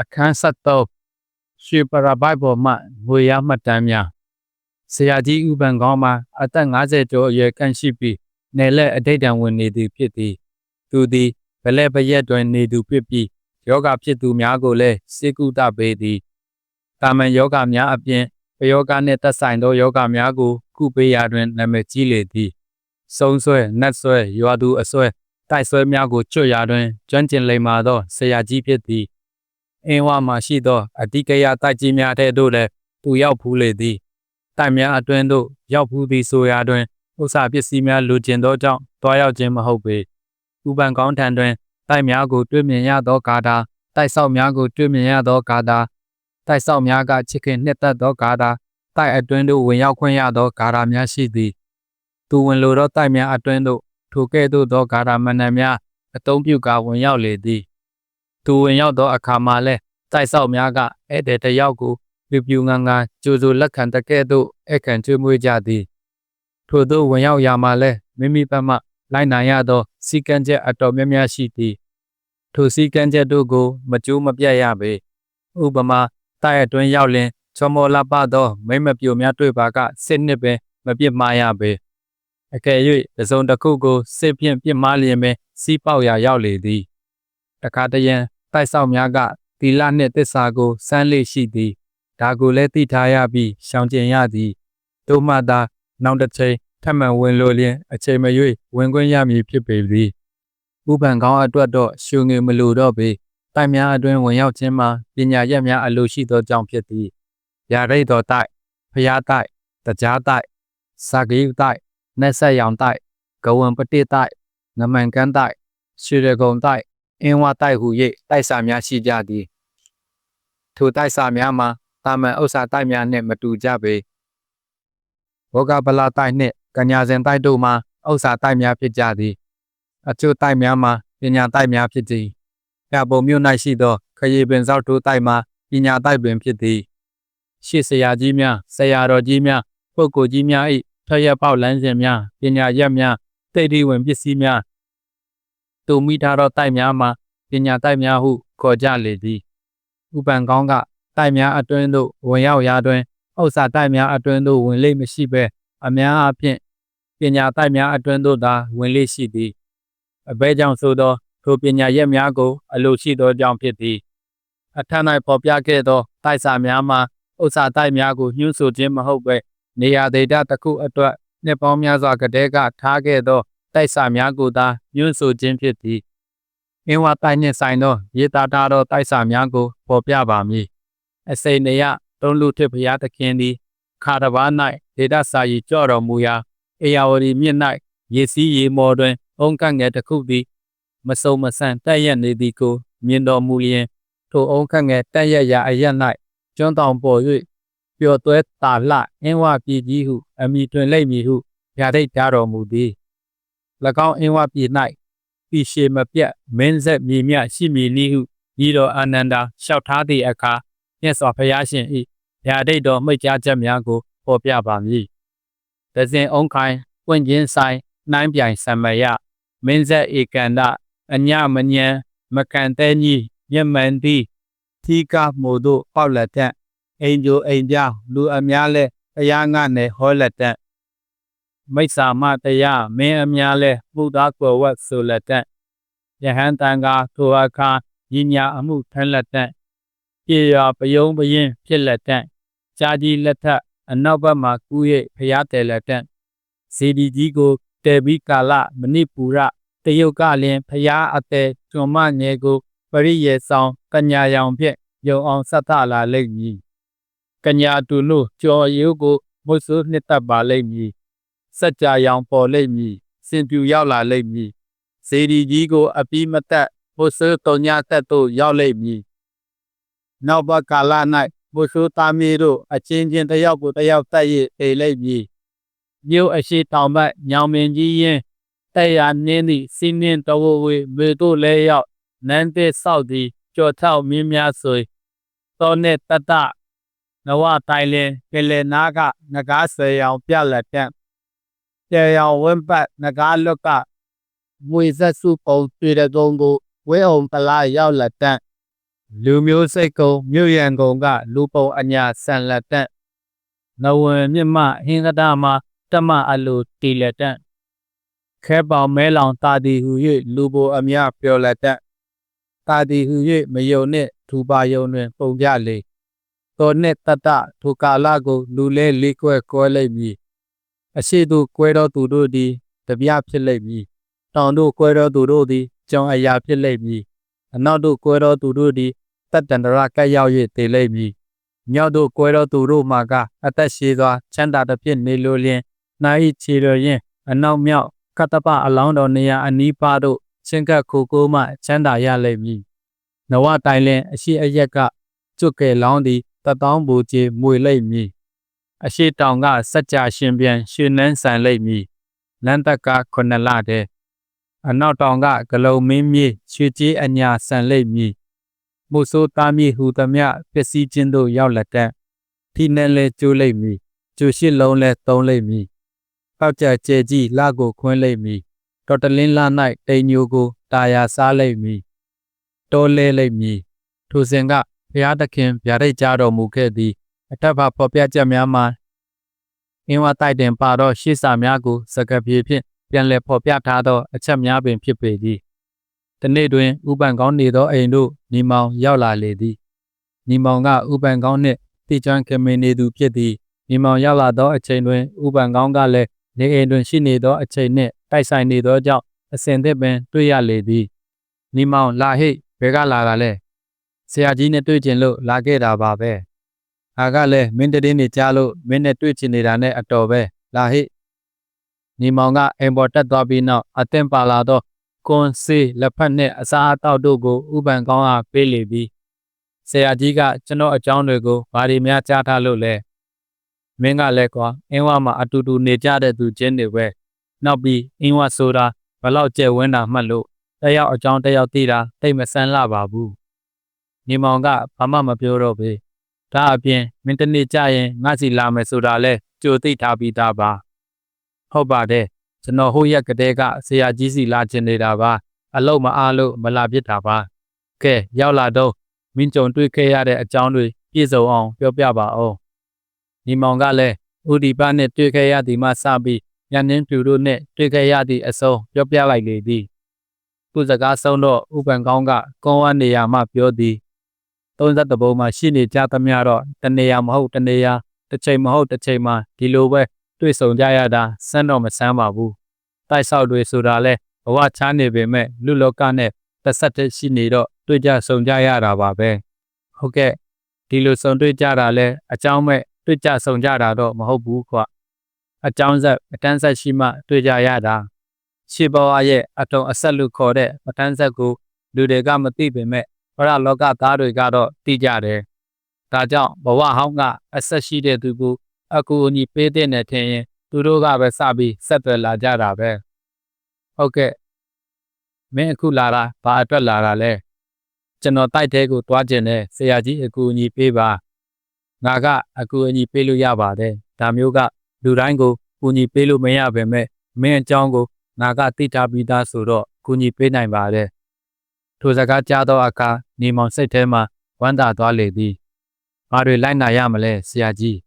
အခန်း73ရွှေပရာပိုက်ပေါ်မှငွေရမှတ်တမ်းများဆရာကြီးဥပန်ကောင်းမှာအသက်50ကျော်အရွယ်ခန့်ရှိပြီးနယ်လက်အတိတ်တံဝင်နေသူဖြစ်သည် သူသည်ဗလက်ပရက်တွင်နေသူဖြစ်ပြီးယောဂဖြစ်သူများကိုလည်းစေကုသပေးသည်တာမန်ယောဂများအပြင်ပယောဂနှင့်သက်ဆိုင်သောယောဂများကို ကုပေးရာတွင်နာမည်ကြီးလေသည်စုံဆွဲနတ်ဆွဲရွာသူအဆွဲတိုက်ဆွဲများကိုချွတ်ရာတွင်ကျွမ်းကျင်လိမ္မာသောဆရာကြီးဖြစ်သည် အင်းဝမှရှိသောအတိကရတိုက်ကြီးများထဲသို့လည်းသူရောက်ဖူးလေသည်တိုက်များအတွင်းသို့ရောက်ဖူးသည်ဆိုရာတွင်ဥစ္စာပစ္စည်းများလိုချင်သောကြောင့်တွားရောက်ခြင်းမဟုတ်ပေဥပန်ကောင်းထံတွင်တိုက်များကိုတွေ့မြင်ရသောဂါထာတိုက်ဆောက်များကိုတွေ့မြင်ရသောဂါထာတိုက်ဆောက်များကချစ်ခင်နှစ်သက်သောဂါထာတိုက်အတွင်းသို့ဝင်ရောက်ခွင့်ရသောဂါထာများရှိသည်သူဝင်လိုသောတိုက်များအတွင်းသို့ထိုကဲ့သို့သောဂါထာမဏ္ဍများအသုံးပြုကာဝင်ရောက်လေသည် သူဝင်ရောက်သောအခါမှာလဲတိုက်ဆောက်များကဧည့်သည်တစ်ယောက်ကိုပြူပြူငန်းငန်းကြိုဆိုလက်ခံတကဲ့သို့အခန့်ကျွေးမွေးကြသည်ထို့သောဝင်ရောက်ရာမှာလဲမိမိဘက်မှလိုက်နိုင်ရသောစီကံချက်အတော်များများရှိသည်ထိုစီကံချက်တို့ကို မကျိုးမပြတ်ရပေဥပမာတိုက်အတွင်းရောက်လင်ချောမောလပသောမိမပြိုများတွေ့ပါကစစ်နှစ်ပင်မပြစ်မှားရပေအကယ်၍တစုံတစ်ခုကိုစစ်ဖြင့်ပြစ်မှားလျင်ပဲစီးပေါက်ရာရောက်လေသည်တခါတရံ တိုက်ဆောက်များကသီလနှင့်တစ္ဆာကိုစမ်းလေရှိသည်ဒါကိုလည်းသိထားရပြီးရှောင်ကျင်ရသည်တို့မှသာနောက်တစ်ချိန်ထပ်မံဝင်လိုလျင်အချိန်မရွေးဝင်ခွင့်ရမည်ဖြစ်ပေသည်ဥပံကောင်းအတွက်တော့ရှုငွေမလိုတော့ပေတိုက်များအတွင်းဝင်ရောက်ခြင်းမှာပညာရက်များအလိုရှိသောကြောင့်ဖြစ်သည်ရာရိတ်တော်တိုက်ဖျားတိုက်တကြားတိုက်စာကိယတိုက်နက်ဆက်ရောင်တိုက်ဂဝံပတိတိုက်ငမန်ကန်းတိုက်ရွှေရကုံတိုက် အင်းဝတိုက်ဟု၍တိုက်စာများရှိကြသည်ထိုတိုက်စာများမှာတာမန်ဥစ္စာတိုက်များနှင့်မတူကြပေဘောဂဗလာတိုက်နှင့်ကညာစင်တိုက်တို့မှာဥစ္စာတိုက်များဖြစ်ကြသည် အချို့တိုက်များမှာပညာတိုက်များဖြစ်သည်ပြပုံမြို့၌ရှိသောခရီးပင်စောက်ထိုးတိုက်မှာပညာတိုက်ပင်ဖြစ်သည် ရှေ့ဆရာကြီးများဆရာတော်ကြီးများပုဂ္ဂိုလ်ကြီးများ၏ထရက်ပေါက်လမ်းစဉ်များပညာရက်များတိတ်တိဝင်ပစ္စည်းများ တူမိထားသောတိုက်များမှာပညာတိုက်များဟုခေါ်ကြလေသည်ဥပန်ကောင်းကတိုက်များအတွင်းသို့ဝင်ရောက်ရာတွင်ဥစ္စာတိုက်များအတွင်းသို့ဝင်လေမရှိဘဲအများအားဖြင့်ပညာတိုက်များအတွင်းသို့သာဝင်လေရှိသည်အဘဲကြောင့်ဆိုသောထိုပညာရက်များကို အလိုရှိသောကြောင့်ဖြစ်သည်အထက်၌ပေါ်ပြခဲ့သောတိုက်စာများမှာဥစ္စာတိုက်များကိုညှို့ဆိုခြင်းမဟုတ်ပဲနေရာဒေတာတစ်ခုအတွက်နှစ်ပေါင်းများစွာကတည်းကထားခဲ့သော တိုက်စာများကိုသာညှို့ဆိုခြင်းဖြစ်သည်အင်းဝတိုက်နှင့်ဆိုင်သောရေတာတာသောတိုက်စာများကိုပေါ်ပြပါမည်အစိန်နေရတုံးလူထစ်ဘုရားသခင်သည်ခါတဘာ၌ဒေတာစာရီကြော့တော်မူရာအေယာဝတီမြစ်၌ရေစီးရေမော်တွင်အုံကန့်ငယ်တစ်ခုသည်မစုံမဆန်တက်ရက်နေသည်ကိုမြင်တော်မူလျင်ထိုအုံကန့်ငယ်တက်ရက်ရာအရက်၌ကျွန်းတောင်ပေါ်၍ပျော်သွဲတာလှအင်းဝပြည်ကြီးဟု အမိတွင်လိမ့်မည်ဟုဗျာဒိတ်ကြားတော်မူသည်၎ င်းအင်းဝပြည်၌ပိရှေမပြတ်မင်းဆက်မြေမြရှိမည်နည်းဟုဤတော်အာနန္ဒာလျှောက်ထားသည့်အခါမြတ်စွာဘုရားရှင်၏ဗျာဒိတ်တော်မိတ်ကြားချက်များကိုဖော်ပြပါမည်တဇင်အုံခိုင်ပွင့်ချင်းဆိုင်နှိုင်းပြိုင်ဆံမယမင်းဆက်ဧကန္တအညမညံမကန်တဲကြီးမြမန်တိသီကမို့တို့ပေါက်လက်တဲ့အိမ်ကျိုအိမ်ပြောင်းလူအများလဲတရားငါနဲ့ဟောလက်တဲ့ မိစ္ဆာမတရားမင်းအများလဲပုဒ္ဒါကွယ်ဝတ်ဆိုလက်တဲ့ယဟန်တန်ကထိုအခါညီညာအမှုထမ်းလက်တဲ့ပြေရပယုံပရင်ဖြစ်လက်တဲ့ကြာကြီးလက်ထက်အနောက်ဘက်မှာကူး၍ဖျားတယ်လက်တဲ့ဇေဒီကြီးကိုတေဘီကာလမဏိပူရတရုတ်ကလင်ဖျားအသည်ကျွန်မငယ်ကိုပရိယေဆောင်ကညာရောင်ဖြင့်ယုံအောင်ဆက်ထလာလိမ့်မည်ကညာတူနုကြော်ရိုးကိုမွတ်ဆိုးနှစ်သက်ပါလိမ့်မည် စัจ जा ရောင်ပေါ်လိမ့်မည်စင်ပြူရောက်လာလိမ့်မည်ဇေဒီကြီးကို အပြီးမသက်မွတ်ဆိုးတုံညာသက်သို့ရောက်လိမ့်မည်နောက်ဘကာလ၌မွတ်ဆိုးသားမီးတို့အချင်းချင်းတယောက်ကိုတယောက်တက်ရအိလိမ့်မည်မြို့အရှိတောင်ဘက်ညောင်မင်းကြီးရင်တဲ့ရနင်းသည့်စီးနှင်းတော်ဝေမေတို့လဲရောက်နန်းတဲ့ဆောက်သည်ကြော်ထောက်မင်းများဆိုသောနဲ့တတနဝတိုင်လင်ကလေးနာကငကားဆေရောင်ပြလက်တဲ့ ကျေရောင်ဝင်းပတ်ငကားလွတ်ကမွေဆက်စုပုံတွေ့တဲ့ကုန်းကိုဝဲအောင်ပလာရောက်လက်တဲ့လူမျိုးစိတ်ကုံမြို့ရန်ကုန်ကလူပုံအညာဆန်လက်တက်နဝင်မြင့်မဟင်္ဂဒမတမအလူတီလက်တက်ခဲပေါင်မဲလောင်တာတီဟူ၍လူပိုအမြပြောလက်တက်တာတီဟူ၍မယုံနှင့်ထူပါယုံတွင် ပုံပြလေသောနှင့်တတထိုကာလကို လူလဲလေးကွဲကွဲလိမ့်မည် အရှိသူကွဲတော်သူတို့သည်တပြဖြစ်လိမ့်မည်တောင်တို့ကွဲတော်သူတို့သည်ကြောင်အရာဖြစ်လိမ့်မည်အနောက်တို့ကွဲတော်သူတို့သည်တတ္တန္တရကက်ရောက်၍တည်လိမ့်မည်မြောက်တို့ကွဲတော်သူတို့မှာကအသက်ရှည်စွာချမ်းသာသဖြင့်နေလိုလျင်နိုင်ချီရရင်အနောက်မြောက်ကတ္တပအလောင်းတော်နေရာအနီးပါတို့ချင်းကပ်ခိုကိုမှချမ်းသာရလိမ့်မည်နဝတိုင်လင်အရှိအရက်ကကျွတ်ကဲလောင်းသည်တတောင်းဘူကြီးမွေလိမ့်မည် အရှိတောင်ကစัจ जा ရှင်ပြန်ရှင်နှန်းဆန်လိမ့်မည်လန်တက်ကခုနှစ်လတဲ့အနောက်တောင်ကဂလုံမင်းမြေရွှေကြီးအညာဆန်လိမ့်မည်မို့ဆိုးသားမြေဟူသမျှပစ္စည်းချင်းတို့ရောက်လက်တတ်ဖိနှဲလဲကျိုးလိမ့်မည်ကျိုရှိလုံးလဲသုံးလိမ့်မည်ပောက်ကြကျဲကြီးလကိုခွင်းလိမ့်မည်တော်တလင်းလာ၌တိမ်ညိုကိုတာယာစားလိမ့်မည်တောလဲလိမ့်မည်ထိုစဉ်ကဘုရားသခင်ဗျာဒိတ်ကြတော်မူခဲ့သည် အထက်ဘာဖော်ပြချက်များမှာအင်းဝတိုက်တင်ပါတော့ရှေ့စာများကိုစကပြေဖြင့်ပြန်လည်ဖော်ပြထားသောအချက်များပင်ဖြစ်ပေသည်။တနေ့တွင်ဥပန်ကောင်းနေသောအိမ်သို့ညီမောင်ရောက်လာလေသည်။ညီမောင်ကဥပန်ကောင်းနှင့်တိကျွမ်းခင်မင်နေသူဖြစ်သည်။ညီမောင်ရောက်လာသောအချိန်တွင်ဥပန်ကောင်းကလည်းနေအိမ်တွင်ရှိနေသောအချိန်နှင့်တိုက်ဆိုင်နေသောကြောင့်အစဉ်သစ်ပင်တွေ့ရလေသည်။ညီမောင်လာဟိတ်ဘယ်ကလာတာလဲ။ဆရာကြီးနဲ့တွေ့ကျင်လို့လာခဲ့တာပါပဲ။ အာကလည်းမင်းတည်းနေကြားလို့မင်းနဲ့တွေ့ချင်နေတာနဲ့အတော်ပဲလာဟိတ်ညီမောင်ကအိမ်ပေါ်တက်သွားပြီးနောက်အသင်ပါလာသောကွန်စေးလက်ဖက်နှင့်အစားအသောက်တို့ကိုဥပန်ကောင်းအားပေးလေပြီးဆရာကြီးကကျွန်တော်အကြောင်းတွေကိုဘာတွေများကြားထားလို့လဲမင်းကလည်းကွာအင်းဝမှာအတူတူနေကြတဲ့သူချင်းတွေပဲနောက်ပြီးအင်းဝဆိုတာဘလောက်ကျဲဝန်းတာမှတ်လို့တယောက်အကြောင်းတယောက်သိတာတိတ်မဆန်းလာပါဘူးညီမောင်ကဘာမှမပြောတော့ဘူး ဒါအပြင်မင်းတနေ့ကြရင်ငါစီလာမယ်ဆိုတာလဲကြိုသိထားပြီးသားပါဟုတ်ပါတယ်ကျွန်တော်ဟိုရက်ကတည်းကဆရာကြီးစီလာချင်နေတာပါအလုံးမအားလို့မလာဖြစ်တာပါကဲရောက်လာတော့မင်းကြုံတွေ့ခဲ့ရတဲ့အကြောင်းတွေပြည့်စုံအောင်ပြောပြပါဦးညီမောင်ကလည်းဥဒီပနဲ့တွေ့ခဲ့ရသည်မှစပြီးညနေပြူတို့နဲ့တွေ့ခဲ့ရသည့်အစုံပြောပြလိုက်လေသည်သူစကားဆုံးတော့ဥပန်ကောင်းကကုန်းဝနေရာမှပြောသည် 30ဘုံမှာရှိနေကြသမျှတော့တနေရာမဟုတ်တနေရာတစ်ချိန်မဟုတ်တစ်ချိန်မှာဒီလိုပဲတွေ့ဆုံကြရတာစမ်းတော့မဆမ်းပါဘူးတိုက်ဆောက်တွေဆိုတာလဲဘဝချားနေပေမဲ့လူလောကနဲ့သက်ဆက်တဲ့ရှိနေတော့တွေ့ကြဆုံကြရတာပါပဲဟုတ်ကဲ့ဒီလိုဆုံတွေ့ကြတာလဲအကြောင်းမဲ့တွေ့ကြဆုံကြတာတော့မဟုတ်ဘူးခွအကြောင်းဆက်အတန်းဆက်ရှိမှတွေ့ကြရတာရှေးဘဝရဲ့အတုံအဆက်လို့ခေါ်တဲ့ပဋ္ဌာန်းဆက်ကိုလူတွေကမသိပေမဲ့ ဘရလောကသားတွေကတော့သိကြတယ်ဒါကြောင့်ဘဝဟောင်းကအဆက်ရှိတဲ့သူကိုအကူအညီပေးတဲ့နဲ့ထင်ရင်သူတို့ကပဲစပြီးဆက်သွယ်လာကြတာပဲဟုတ်ကဲ့မင်းအခုလာတာဘာအတွက်လာတာလဲကျွန်တော်တိုက်တဲ့ကိုတွားကျင်တယ်ဆရာကြီးအကူအညီပေးပါငါကအကူအညီပေးလို့ရပါတယ်ဒါမျိုးကလူတိုင်းကိုကူညီပေးလို့မရပါပဲမင်းအကြောင်းကိုငါကသိထားပြီးသားဆိုတော့ကူညီပေးနိုင်ပါတယ် ထိုစကားကြားသောအခါနေမောင်စိတ်ထဲမှာဝမ်းသာသွားလေသည်ဘာတွေလိုက်နာရမလဲဆရာကြီး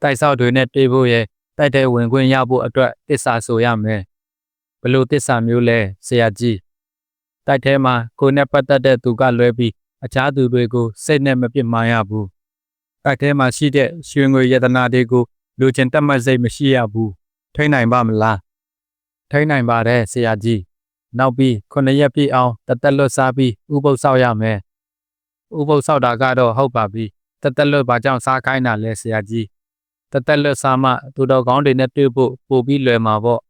တိုက်ဆောက်တွေနဲ့တွေ့ဖို့ရဲ့တိုက်တဲ့ဝင်ခွင့်ရဖို့အတွက်တစ္ဆာဆိုရမယ်ဘလို့တစ္ဆာမျိုးလဲဆရာကြီးတိုက်ထဲမှာကိုယ်နဲ့ပတ်သက်တဲ့သူကလွဲပြီးအခြားသူတွေကိုစိတ်နဲ့မပြစ်မှားရဘူးတိုက်ထဲမှာရှိတဲ့ရွှေငွေယတနာတွေကိုလူချင်းတက်မှတ်စိတ်မရှိရဘူးထိနိုင်ပါမလားထိနိုင်ပါတယ်ဆရာကြီး နောက်ပြီးခုနှစ်ရက်ပြည့်အောင်တသက်လွတ်စားပြီးဥပုသ်ဆောက်ရမယ်ဥပုသ်ဆောက်တာကတော့ဟုတ်ပါပြီတသက်လွတ်ဘာကြောင့်စားခိုင်းတာလဲဆရာကြီးတသက်လွတ်စားမှသူတော်ကောင်းတွေနဲ့တွေ့ဖို့ပို့ပြီးလွယ်မှာပေါ့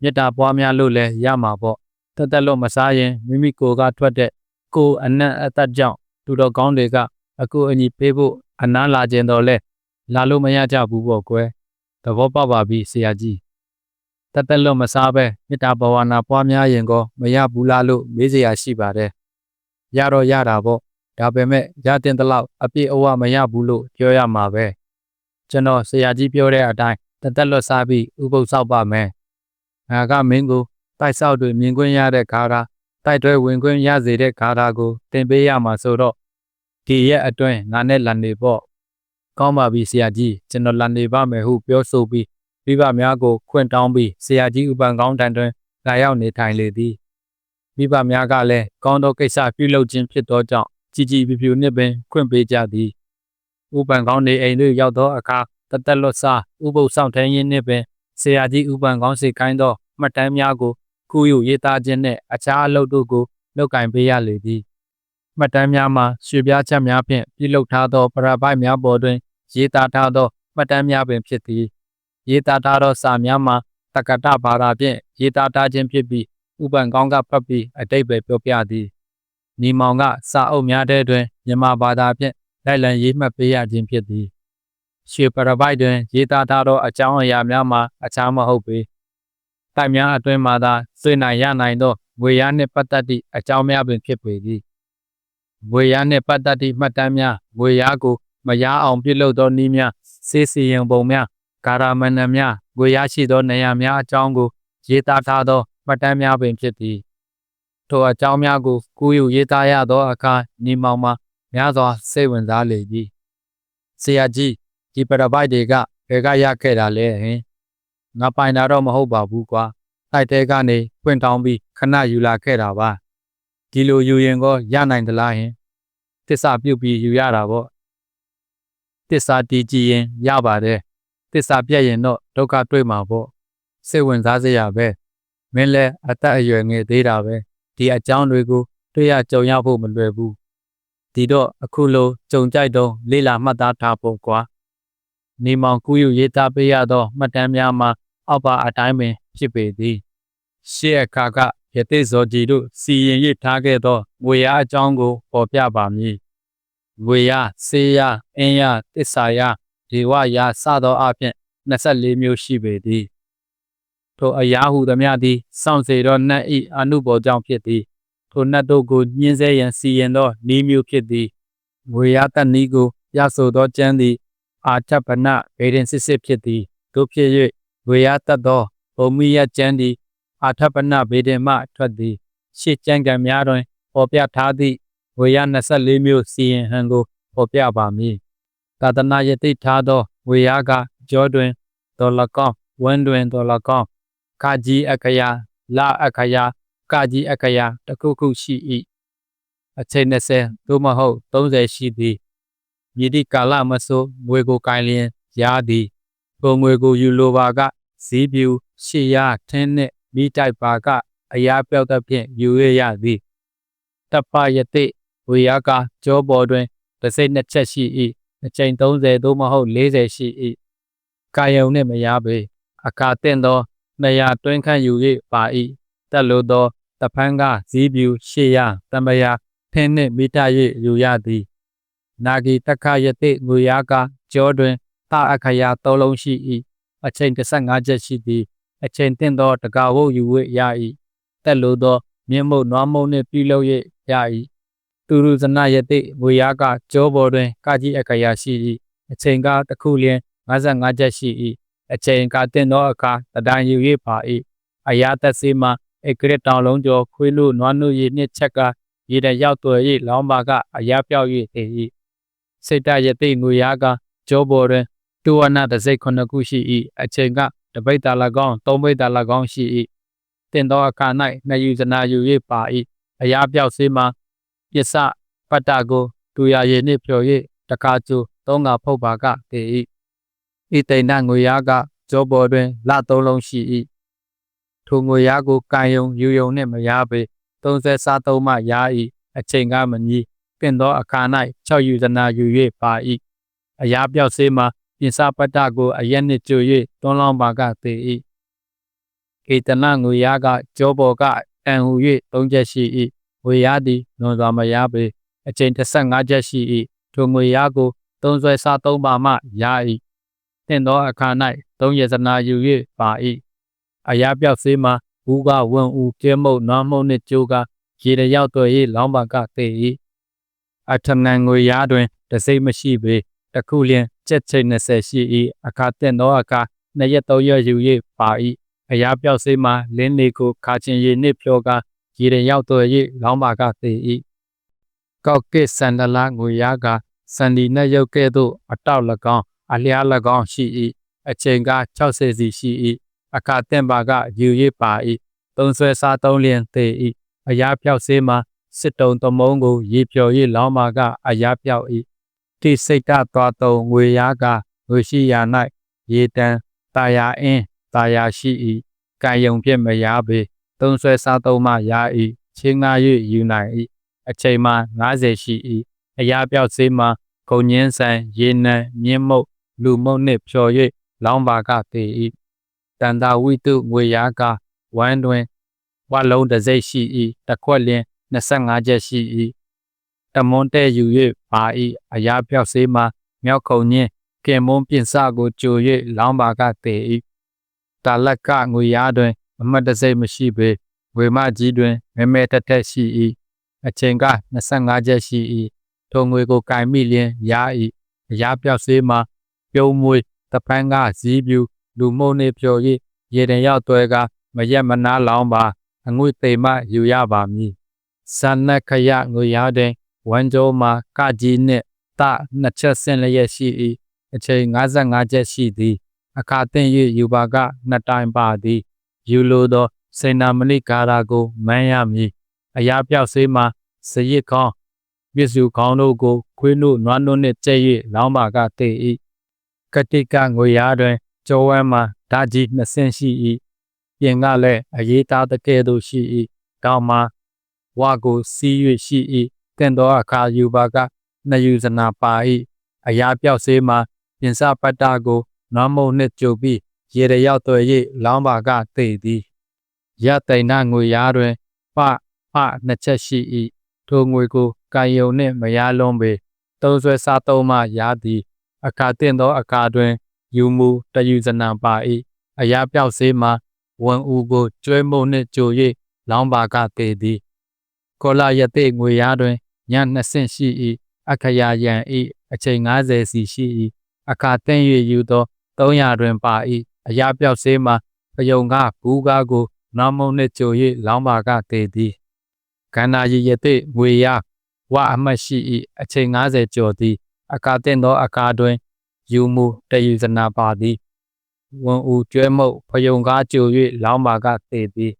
မေတ္တာပွားများလို့လည်းရမှာပေါ့တသက်လွတ်မစားရင်မိမိကိုယ်ကထွက်တဲ့ကိုယ်အနက်အသက်ကြောင့်သူတော်ကောင်းတွေကအကူအညီပေးဖို့အနားလာခြင်းတော့လဲလာလို့မရကြဘူးပေါ့ကွယ်သဘောပေါက်ပါပြီဆရာကြီး တသက်လွတ်မစားပဲမေတ္တာဘဝနာပွားများရင်ကောမရဘူးလားလို့မေးစရာရှိပါတယ်ရတော့ရတာပေါ့ဒါပေမဲ့ရတင်တလောက်အပြည့်အဝမရဘူးလို့ပြောရမှာပဲကျွန်တော်ဆရာကြီးပြောတဲ့အတိုင်းတသက်လွတ်စားပြီးဥပုသ်ဆောက်ပါမယ်။ငါကမင်းကိုတိုက်ဆောက်တွေမြင်ကွင်းရတဲ့ခါကတိုက်တွဲဝင်ခွင့်ရစေတဲ့ခါတာကိုတင်ပေးရမှာဆိုတော့ဒီရက်အတွင်းငါနဲ့လန်နေပေါ့ကောင်းပါပြီဆရာကြီးကျွန်တော်လန်နေပါမယ်ဟုပြောဆိုပြီး မိဘများကိုခွင့်တောင်းပြီးဆရာကြီးဥပန်ကောင်းတန်တွင်လာရောက်နေထိုင်လေသည်မိဘများကလည်းကောင်းသောကိစ္စပြုလုပ်ခြင်းဖြစ်သောကြောင့်ကြည်ကြည်ပြူပြူနှင့်ပင်ခွင့်ပေးကြသည်ဥပန်ကောင်းနေအိမ်သို့ရောက်သောအခါတသက်လွတ်စားဥပုပ်ဆောင်ထင်းရင်းနှင့်ပင်ဆရာကြီးဥပန်ကောင်းစေခိုင်းသောမှတ်တမ်းများကိုခုယူရေးသားခြင်းနှင့်အခြားအလုပ်တို့ကိုလုပ်ကင်ပေးရလေသည်မှတ်တမ်းများမှာရွှေပြားချက်များဖြင့်ပြုလုပ်ထားသောပရပိုက်များပေါ်တွင်ရေးသားထားသောမှတ်တမ်းများပင်ဖြစ်သည် ရေးသားထားသောစာများမှာတက္ကတဘာသာဖြင့်ရေးသားထားခြင်းဖြစ်ပြီးဥပန်ကောင်းကဖတ်ပြီးအတိတ်ပဲပြောပြသည်ညီမောင်ကစာအုပ်များထဲတွင်မြန်မာဘာသာဖြင့်လိုက်လံရေးမှတ်ပေးရခြင်းဖြစ်သည်ရွှေပရပိုက်တွင် ရေးသားထားသောအကြောင်းအရာများမှာအခြားမဟုတ်ပေတိုက်များအတွင်းမှာသာဆွေးနိုင်ရနိုင်သောငွေရနှင့်ပတ်သက်သည့်အကြောင်းများပင်ဖြစ်ပေသည်ငွေရနှင့်ပတ်သက်သည့်မှတ်တမ်းများငွေရကိုမရအောင်ပြုလုပ်သောနည်းများစေးစီရင်ပုံများ ဂါရမဏများငွေရရှိသောနေရာများအကြောင်းကိုရေးသားထားသောမှတ်တမ်းများပင်ဖြစ်သည်ထိုအကြောင်းများကိုကူးယူရေးသားရသောအခါညီမောင်မှာများစွာစိတ်ဝင်စားလေသည်ဆရာကြီးဒီပရပိုက်တွေကဘယ်ကရခဲ့တာလဲဟင်ငါပိုင်တာတော့မဟုတ်ပါဘူးကွာတိုက်တဲကနေဖွင့်တောင်းပြီးခဏယူလာခဲ့တာပါဒီလိုယူရင်ကောရနိုင်သလားဟင်တစ္ဆာပြုတ်ပြီးယူရတာပေါ့တစ္ဆာတီးကြည့်ရင်ရပါတယ် တစ္ဆာပြက်ရင်တော့ဒုက္ခတွေ့မှာပေါ့စိတ်ဝင်စားစရာပဲမင်းလည်းအသက်အရွယ်ငယ်သေးတာပဲဒီအကြောင်းတွေကိုတွေ့ရကြုံရဖို့မလွယ်ဘူးဒီတော့အခုလိုကြုံကြိုက်တော့လေးလာမှတ်သားထားဖို့ကွာနေမောင်ကူးယူရေးသားပေးရသောမှတ်တမ်းများမှာအောက်ပါအတိုင်းပင်ဖြစ်ပေသည်ရှေ့အခါကယသိဇော်ကြီးတို့စီရင်ရထားခဲ့သောငွေရအကြောင်းကိုပေါ်ပြပါမည်ငွေရဆေးရအင်းရတစ္ဆာရ ဒေဝရစသောအပြင်24မျိုးရှိပေသည်ထိုအရာဟုသမျှသည်စောင့်စေသောနတ်ဤအနုဘောကြောင့်ဖြစ်သည်ထိုနတ်တို့ကိုညှင်းဆဲရန်စီရင်သောဤမျိုးဖြစ်သည်ငွေရတတ်ဤကိုရဆိုသောကျမ်းသည်အာထပနဗေဒင်စစ်စစ်ဖြစ်သည်တို့ဖြစ်၍ဝေယတတ်သောဘုံမိယကျမ်းသည်အာထပနဗေဒင်မှထွက်သည်ရှေ့ကျမ်းကံများတွင်ပေါ်ပြထားသည့်ဝေယ24မျိုးစီရင်ဟန်ကိုပေါ်ပြပါမည် သာသနာယတိထားသောဝေယကကြောတွင်တော်လကောင်းဝန်းတွင်တော်လကောင်းခါကြီးအခရာလအခရာကကြီးအခရာတခုခုရှိ၏အချိန်20သို့မဟုတ်30ရှိသည်မြည်သည့်ကာလမဆိုးငွေကိုကင်လျင်ရသည်ပုံငွေကိုယူလိုပါကဈေးပြူရှေ့ရထင်းနှင့်မိတိုက်ပါက အရာပြောက်သဖြင့်ယူရရသည်တပယတိဝေယကကြောပေါ်တွင်တစ်စိတ်နှစ်ချက်ရှိ၏ အချိန်30သို့မဟုတ်40ရှိ၏ကာယုံနှင့်မရပေအခါတင့်သောနေရာတွင်းခန့်ယူ၍ပါ၏တက်လို့သောတဖန်းကဈေးပြူရှေ့ရတမယာထင်းနှင့်မိတ၍ယူရသည်နာဂီတခယတိငွေရကကြောတွင်သအခရာ၃လုံးရှိ၏အချိန်15ချက်ရှိသည်အချိန်တင့်သောတကာဝုတ်ယူ၍ရ၏တက်လို့သောမြင့်မုတ်နွားမုတ်နှင့်ပြုလုပ်၍ရ၏ သူရုဇနယတိငွေရကကြောပေါ်တွင်ကကြီးအခရာရှိ၏အချိန်ကတစ်ခုလျင်55ချက်ရှိ၏အချိန်ကတင့်သောအခါတဒံယူ၍ပါ၏အရာသက်စေမှာဧကရတောင်လုံးကျော်ခွေးလို့နွားနုရည်နှင့်ချက်ကရေတရောက်တော်၏လောင်းပါကအရာပြောက်၍တည်၏စိတ်တရတိငွေရကကြောပေါ်တွင်တူဝနာတစိတ်ခုနှစ်ခုရှိ၏အချိန်ကတပိတ်တာ၎င်းသုံးပိတ်တာ၎င်းရှိ၏တင်သောအခါ၌နှစ်ယူဇနာယူ၍ပါ၏အရာပြောက်စေမှာ ပစ္စပတ္တကိုတူရရည်နှင့်ဖြော်၍တကားကျူသုံးကဖုတ်ပါကတည်၏ဤတိန်နငွေရကကြောပေါ်တွင်လသုံးလုံးရှိ၏ထိုငွေရကိုကံယုံယူယုံနှင့်မရပေ30စားသုံးမှရ၏အချိန်ကမညီပင်သောအခါ၌6ယူဇနာယူ၍ပါ၏အရာပြောက်စေးမှာပြင်စပတ္တကိုအရက်နှင့်ကြွ၍တွန်းလောင်းပါကသေ၏ကေတနငွေရကကြောပေါ်ကအံဟူ၍၃ချက်ရှိ၏ ငွေရသည်လွန်စွာမရပေအချိန်15ချက်ရှိ၏ထိုငွေရကိုသုံးဆွဲစားသုံးပါမှရ၏တင့်သောအခါ၌သုံးရစနာယူ၍ပါ၏အရာပြောက်စေးမှာဘူးကဝံဦးကျဲမုတ်နွားမုတ်နှင့်ကြိုးကရေတရောက်တော်၏လောင်းပါကသေ၏အထဏံငွေရတွင်တစိမ့်မရှိပေတခုလျင်ကြက်ချိန်20ရှိ၏အခါတင့်သောအခါနှစ်ရက်သုံးရက်ယူ၍ပါ၏အရာပြောက်စေးမှာလင်းလေကိုခါချင်းရည်နှင့်ဖြောက ရေရရောက်တော်၏လောင်းပါကသေ၏ကောက်ကစ်ဆန္ဒလာငွေရကစန္ဒီနတ်ရုပ်ကဲ့သို့အတောက်၎င်းအလျား၎င်းရှိ၏အချိန်က60စီရှိ၏အခါတင်ပါကယူရပါ၏သုံးဆွဲစားသုံးလျင်သေ၏အရာပြောက်စေးမှာစစ်တုံသမုံကိုရေဖြော်၍လောင်းပါကအရာပြောက်၏တိစိတ်တသွားတုံငွေရကငွေရှိရာ၌ရေတံတာယာအင်းတာယာရှိ၏ကံယုံဖြင့်မရပေ သုံးဆွဲစားသုံးမှရ၏ချင်းငါ၍ယူနိုင်၏အချိန်မှာ90ရှိ၏အရာပြောက်စေးမှာခုံညင်းဆန်ရေနံမြင်းမုတ်လူမုတ်နှင့်ဖြော်၍လောင်းပါကသေ၏တန်တာဝိတုငွေရာကဝမ်းတွင်ဝလုံးတစ်စိတ်ရှိ၏တစ်ခွက်လျင်25ချက်ရှိ၏တမွန်တဲ့ယူ၍ပါ၏အရာပြောက်စေးမှာမြောက်ခုံညင်းကင်မွန်ပြင်စကိုကြို၍လောင်းပါကသေ၏တာလက်ကငွေရာတွင် အမတ်တစိတ်မရှိပေဝေမကြီးတွင်မဲမဲတက်တက်ရှိ၏အချိန်က25ချက်ရှိ၏ထိုငွေကိုကင်မိလျင်ရ၏အရာပြောက်စေးမှာပြုံးမွေးတပန်းကဇီးပြူလူမုံနေဖြော်၍ရေတံရောက်သွဲကမရက်မနာလောင်းပါအငွေသိမ်မယူရပါမည်ဇန်နခယငွေရတဲ့ဝမ်ကျော်မှာကကြီးနှင့်တနှစ်ချက်ဆင့်လျက်ရှိ၏အချိန်55ချက်ရှိသည်အခါသိမ့်၍ယူပါကနှစ်တိုင်ပါသည် ယူလိုသောစေနာမဏိကာရာကိုမန်းရမည်အရာပြောက်စေးမှာစရစ်ကောင်းပြည့်စုံကောင်းတို့ကိုခွေးတို့နွားတို့နှင့်ကျဲ့၍လောင်းပါကတည်၏ကတိကငွေရားတွင်ကျောဝမ်းမှာဓာကြီးနှစ်ဆင့်ရှိ၏ပြင်ကလည်းအရေးသားတဲ့ကဲ့သို့ရှိ၏တောင်မှာဝါကိုစီး၍ရှိ၏တင့်သောအခါယူပါကနှစ်ယူဇနာပါ၏အရာပြောက်စေးမှာပြင်စပတ္တကိုနွားမုံနှင့်ကြုတ်ပြီး ရေရရောက်သွဲ၍လောင်းပါကတည်သည်ရတိန်နငွေရားတွင်ပဖနှစ်ချက်ရှိ၏ထိုငွေကိုကာယုံနှင့်မရလွန်ပေသုံးဆွဲစားသုံးမှရသည်အခါတင့်သောအခါတွင်ယူမူတယူဇနံပါ၏အရာပြောက်စေးမှာဝန်ဦးကိုကျွဲမုံနှင့်ကြို၍လောင်းပါကပေသည်ကောလာယတိငွေရားတွင်ညနှစ်ဆင့်ရှိ၏အခရာယံ၏အချိန်90စီရှိ၏အခါတင့်၍ယူသော300တွင်ပါ၏ အရာပြောက်စေးမှာပယုံကဘူးကားကိုနောင်မုံနှင့်ကြို၍လောင်းပါကပေသည်ကန္နာယယတိငွေရဝအမတ်ရှိ၏အချိန်90ကျော်သည်အခါတင်သောအခါတွင်ယူမူတယူဇနာပါသည်ဝန်ဦးကျွဲမုတ်ဖယုံကားကြို၍လောင်းပါကသေသည်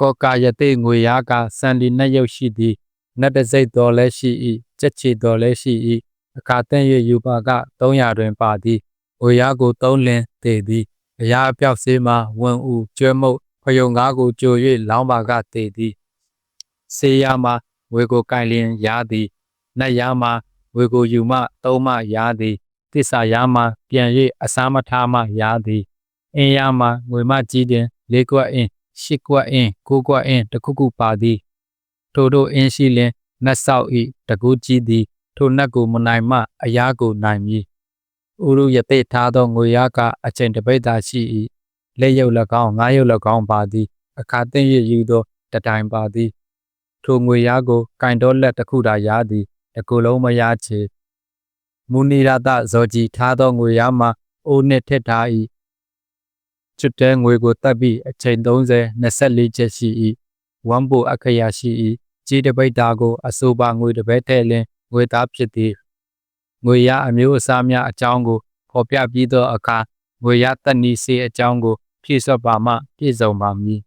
ကောကာယတိငွေရကစန္ဒီနတ်ရုပ်ရှိသည်နတ်တစိတ်တော်လည်းရှိ၏ကြက်ချီတော်လည်းရှိ၏အခါတင်၍ယူပါက300တွင်ပါသည် ဝေရကိုသုံးလင်းသေသည်အရာအပြောက်စေးမှဝန်ဦးကျွဲမုတ်ဖယုံကားကိုကြို၍လောင်းပါကသေသည်စေရမှာဝေကိုကင်လျင်ရသည်နတ်ရမှာဝေကိုယူမှသုံးမှရသည်တစ္ဆာရမှပြန်၍အစားမထားမှရသည်အင်းရမှာငွေမကြီးတင်လေးကွက်အင်းရှစ်ကွက်အင်းကိုးကွက်အင်းတခုခုပါသည်ထိုတို့အင်းရှိလင်နတ်ဆောက်ဤတကူကြီးသည် ထိုနတ်ကိုမနိုင်မှအရာကိုနိုင်မည် ဥရုယတိထားသောငွေရကအချိန်တပိတ်သာရှိ၏လက်ရုပ်၎င်းငါးရုပ်၎င်းပါသည်အခါသိမ့်ရယူသောတတိုင်ပါသည်ထိုငွေရကိုကင်တော်လက်တစ်ခုသာရသည်တစ်ခုလုံးမရချေမူနီရတဇောကြီးထားသောငွေရမှာအိုးနှင့်ထက်ထား၏ကျွတ်တဲ့ငွေကိုတက်ပြီးအချိန်30 24ချက်ရှိ၏ဝမ်ဘူအခရာရှိ၏ကြီးတပိတ်သားကိုအဆိုပါငွေတစ်ပဲထဲ့လင်ငွေသားဖြစ်သည် ငွေရအမျိုးအစားများအကြောင်းကိုဖော်ပြပြီးသောအခါငွေရတက်နီစေအကြောင်းကိုဖြည့်စွက်ပါမှပြည့်စုံပါမည်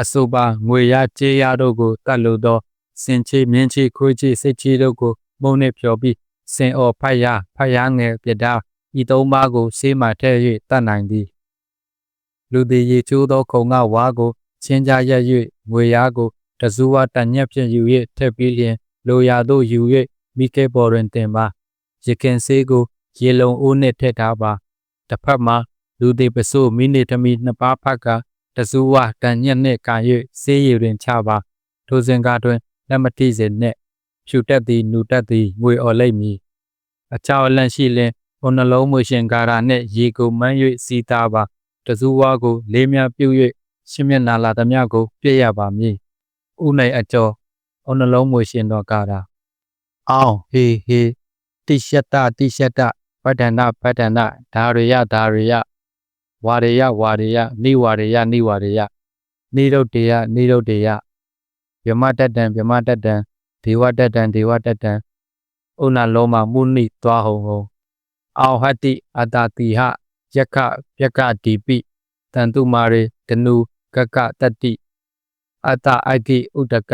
အဆိုပါငွေရကြေးရတို့ကိုတတ်လို့သောစင်ချေမြင်းချေခွေးချေစိတ်ချေတို့ကိုမုံနှင့်ဖြော်ပြီးစင်အော်ဖတ်ရဖတ်ရငယ်ပြတာဤသုံးပါးကိုဆေးမှထည့်၍တတ်နိုင်သည်လူသည်ရေချိုးသောခုံကဝါကိုချင်းကြရက်၍ငွေရကိုတဇူဝတညက်ဖြင့်ယူ၍ထည့်ပြီးလျင်လိုရာသို့ယူ၍မိခဲပေါ်တွင်တင်ပါ ရခင်ဆေးကိုရေလုံအိုးနှင့်ထည့်ထားပါတစ်ဖက်မှာလူသည်ပစိုးမိနစ်တမီနှစ်ပါးဖက်ကတဇူဝတန်ညက်နှင့်ကာ၍ဆေးရည်တွင်ချပါထိုစဉ်ကတွင်လက်မတိစေနှင့်ဖြူတက်သည်နူတက်သည်ငွေအော်လိမ့်မည်အချောက်အလန့်ရှိလင်ဘုံနှလုံးမွေရှင်ကာရာနှင့်ရေကိုမန်း၍စီးသားပါတဇူဝါကိုလေးမြပြုတ်၍ရှင်းမျက်နာလာသမျှကိုပြည့်ရပါမည်ဥနိုင်အကျော်ဘုံနှလုံးမွေရှင်တော်ကာရာအောင်ဟေဟေ တိရှတတိရှတပဋ္ဌာဏပဋ္ဌာဏဒါရယဒါရယဝါရယဝါရယနိဝါရယနိဝါရယနိရုတ်တေယနိရုတ်တေယဗြမတတံဗြမတတံဒေဝတတံဒေဝတတံဥနာလောမမုနိသွားဟုံဟုံအောဟတ္တိအတ္တတိဟယက္ခယက္ခတိပိတန်တုမာရေတနုကကတတ္တိအတ္တအဂိဥဒက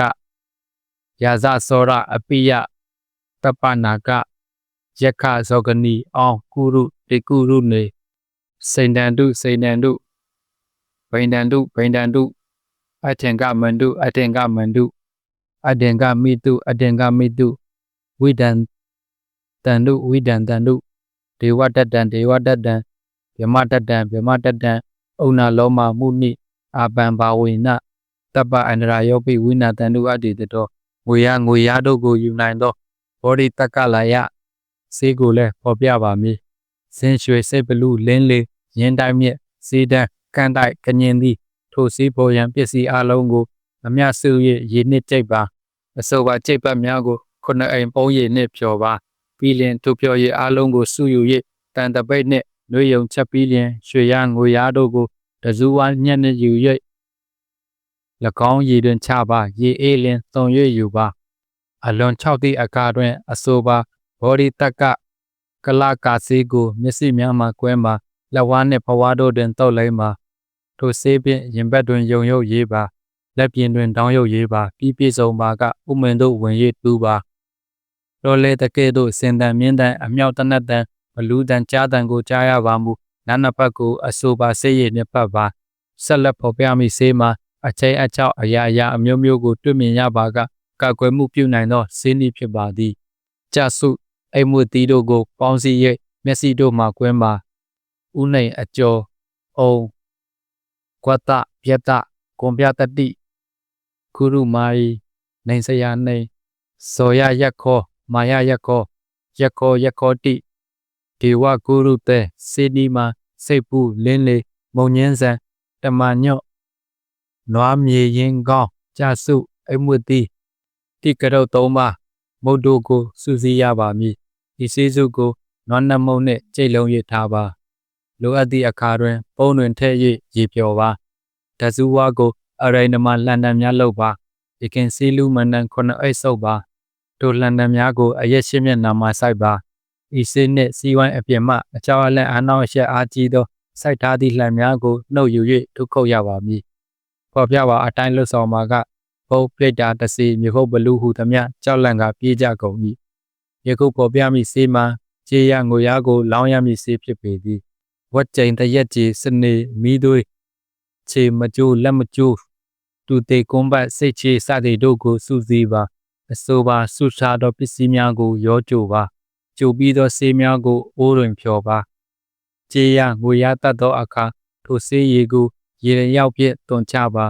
ယာဇသောရအပိယတပ္ပနာက ယက္ခဇောဂနီအောင်ကုရုတေကုရုနေစိန်တန်တုစိန်တန်တုဗိန္ဒန်တုဗိန္ဒန်တုအထင်ကမန္တုအထင်ကမန္တုအတင်ကမိတုအတင်ကမိတုဝိဒံတန်တုဝိဒံတန်တုဒေဝတတံဒေဝတတံဗြဟ္မတတံဗြဟ္မတတံဥနာလောမမုနိအာပံဘာဝေနတပ္ပအန္တရာယောပိဝိနာတန်တုအတ္တိတတော်ငွေရငွေရတို့ကိုယူနိုင်သောဘောဓိတက္ကလာယ စေကိုလည်းပေါ်ပြပါမည်စင်ရွှေစိတ်ဘလူလင်းလေးရင်းတိုင်းမြက်စေတံကန့်တိုက်ကညင်သည်ထိုစီးပေါ်ရန်ပစ္စည်းအလုံးကိုအမြစု၍ရေနှစ်ကြိတ်ပါအဆိုပါကြိတ်ပတ်များကိုခုနှစ်အိမ်ပုံးရည်နှင့်ဖြော်ပါပြီးလင်ထိုဖြော်ရည်အလုံးကိုစုယူ၍တန်တပိတ်နှင့်နှွေယုံချက်ပြီးလျင်ရွှေရငွေရတို့ကိုတစူးဝါညက်နှင့်ယူ၍၎င်းရည်တွင်ချပါရေအေးလင်သုံ၍ယူပါ အလွန်၆သည့်အခါတွင် အဆိုပါ ဘောဓိတက်ကကလကာစီကိုမျက်စိများမှကွဲမှာလက်ဝါးနှင့်ဘဝါတို့တွင်တောက်လိုက်မှာထိုစေးဖြင့်ရင်ဘတ်တွင်ယုံရုပ်ရေးပါလက်ပြင်တွင်တောင်းရုပ်ရေးပါပြီးပြည့်စုံပါကဥမင်တို့ဝင်ရတူးပါတော်လေတကဲ့သို့စင်တန်မြင်းတန်အမြောက်တနတ်တန်ဘလူးတန်ကြားတန်ကိုကြားရပါမူနာနဘတ်ကိုအဆိုပါစေရည်နှင့်ပတ်ပါဆက်လက်ဖော်ပြမိစေမှာအချိန်အချောက်အရာအရာအမျိုးမျိုးကိုတွေ့မြင်ရပါကကောက်ွယ်မှုပြုနိုင်သောစင်းနည်းဖြစ်ပါသည်ကြဆု အိမ်မွေတီတို့ကို ပေါင်းစည်း၍မျက်စိတို့မှကွင်းပါဥနိုင်အကျော်အုံကွတ်တပြတ်တကွန်ပြတတိကုရုမာယီနိုင်စရာနေစောရရက်ခောမာယရက်ခောရက်ခောရက်ခောတိဒေဝကုရုတေစေဒီမာစိတ်ပူလင်းလေမုံညင်းစံတမညော့နွားမြေရင်ကောင်းကြဆုအိမ်မွေတီတိကရုတ်သုံးပါမုတ်တို့ကိုစူးစီးရပါမည် ဒီစေးစုကိုနွားနှမုံနှင့်ကြိတ်လုံးရထားပါလိုအပ်သည့်အခါတွင် ပုံတွင်ထည့်၍ရေပြော်ပါတဇူဝါကိုအရိဏမလန်တန်များလုပ်ပါဒီကင်စီလူမန္တန်ခုနှစ်အိတ်ဆုပ်ပါတို့လန်တန်များကိုအရက်ရှင်းမျက်နှာမှာစိုက်ပါဤစေးနှင့်စီဝိုင်းအပြင်မှအချောအလက်အနောက်အရှက်အားကြီးသောစိုက်ထားသည့်လှံများကိုနှုတ်ယူ၍ဒုက္ခုတ်ရပါမည်ဖော်ပြပါအတိုင်းလွတ်ဆောင်မှာကဘုတ်ပလက်တာတစီမြေခုတ်ဘလူးဟုသမျှကြောက်လန့်ကပြေးကြကုန်၏ ယခုဖော်ပြမိစေးမှာခြေရငွေရကို လောင်းရမည့်စေးဖြစ်ပေသည်ဝတ်ကြိမ်တရက်ကြီးစနေမီးသွေးခြေမကျိုးလက်မကျိုးတူတေကွန်ဘတ်စိတ်ချေစတဲ့တို့ကိုစုစည်းပါအဆိုပါဆုစားသောပစ္စည်းများကို ရောကြိုပါကြိုပြီးသောဆေးများကိုအိုးတွင်ဖြော်ပါခြေရငွေရတတ်သောအခါထိုဆေးရည်ကိုရေရောက်ဖြင့်တွန်ချပါ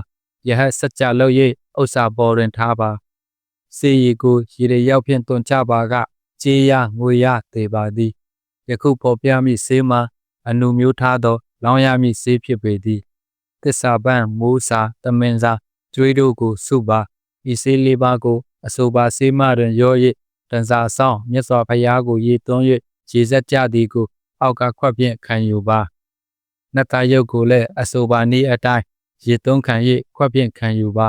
ယဟစัจကြလို့၍ဥစ္စာပေါ်တွင်ထားပါစေရီကိုရေရောက်ဖြင့်တွန်ချပါက ကြေးရငွေရသေးပါသည်ယခုပေါ်ပြမည့်ဆေးမှာအနုမျိုးထားသော လောင်းရမည့်ဆေးဖြစ်ပေသည်သစ္စာပန်းမိုးစာတမင်စာကျွေးတို့ကိုစုပါဤဆေးလေးပါးကိုအဆိုပါဆေးမတွင်ရော၍တန်စာဆောင်မြတ်စွာဘုရားကိုရေသွန်း၍ရေစက်ကြသည်ကိုအောက်ကခွက်ဖြင့်ခံယူပါနတ်သားရုပ်ကိုလည်းအဆိုပါနည်းအတိုင်းရေသွန်းခံ၍ခွက်ဖြင့်ခံယူပါ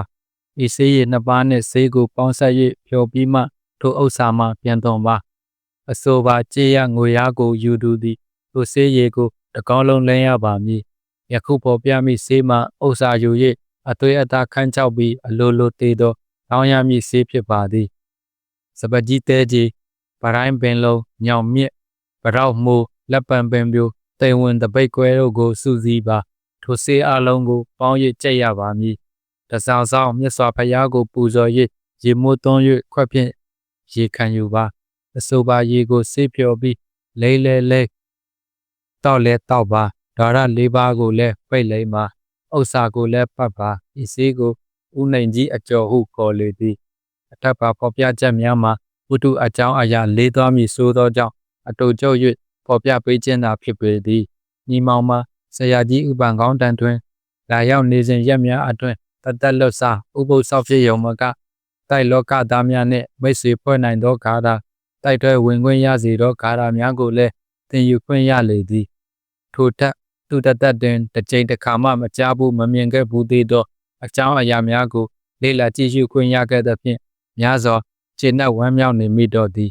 ဤဆေးရည်နှစ်ပါးနှင့်ဆေးကိုပေါင်းဆက်၍ဖြောပြီးမှ ထိုဥစ္စာမှပြန်သွန်ပါအဆိုပါကြေးရငွေရကိုယူသူသည်ထိုဆေးရည်ကိုတကောင်းလုံးလဲရပါမည်ယခုပေါ်ပြမည့်ဆေးမှဥစ္စာယူ၍အသွေးအသားခန်းချောက်ပြီးအလိုလိုသေးသောတောင်းရမည့်ဆေးဖြစ်ပါသည်စပကြီးတဲကြီးပရိုင်းပင်လုံးညောင်မြင့်ပရောက်မိုးလက်ပံပင်ပြိုတိမ်ဝင်တပိတ်ကွဲတို့ကိုစူးစီးပါထိုဆေးအလုံးကိုပေါင်း၍ကြက်ရပါမည်တဆောင်ဆောင်မြတ်စွာဘုရားကိုပူဇော်၍ရေမိုးသွန်း၍ခွက်ဖြင့် ရေခံယူပါအဆိုပါရေကိုဆေးဖြော်ပြီးလိမ့်လဲလဲတောက်လဲတောက်ပါဓာရ၄ပါးကိုလည်းပိတ်လိမ့်ပါဥစ္စာကိုလည်းဖတ်ပါဤစေးကိုဥနိုင်ကြီးအကျော်ဟုခေါ်လေသည်အထက်ပါဖော်ပြချက်များမှာဝတ္ထုအကြောင်းအရာလေးသွားမည်ဆိုသောကြောင့်အတူကျုပ်၍ဖော်ပြပေးခြင်းသာဖြစ်ပေသည်ညီမောင်မှာဆရာကြီးဥပန်ကောင်းတန်တွင်လာရောက်နေစဉ်ရက်များအတွင်းတသက်လွတ်စားဥပုသ်ဆောက်ဖြစ်ရုံမက တိုက်လောကသားများနှင့်မိတ်ဆွေဖွဲ့နိုင်သောဂါထာတိုက်တွဲဝင်ခွင့်ရစေသောဂါထာများကိုလည်းသင်ယူခွင့်ရလေသည်ထိုထက်သူတသက်တွင်တစ်ကြိမ်တစ်ခါမှမကြားဘူးမမြင်ခဲ့ဘူးသေးသောအကြောင်းအရာများကိုလေ့လာကြည့်ရှုခွင့်ရခဲ့သဖြင့်များစွာခြေနှက်ဝမ်းမြောက်နေမိတော့သည်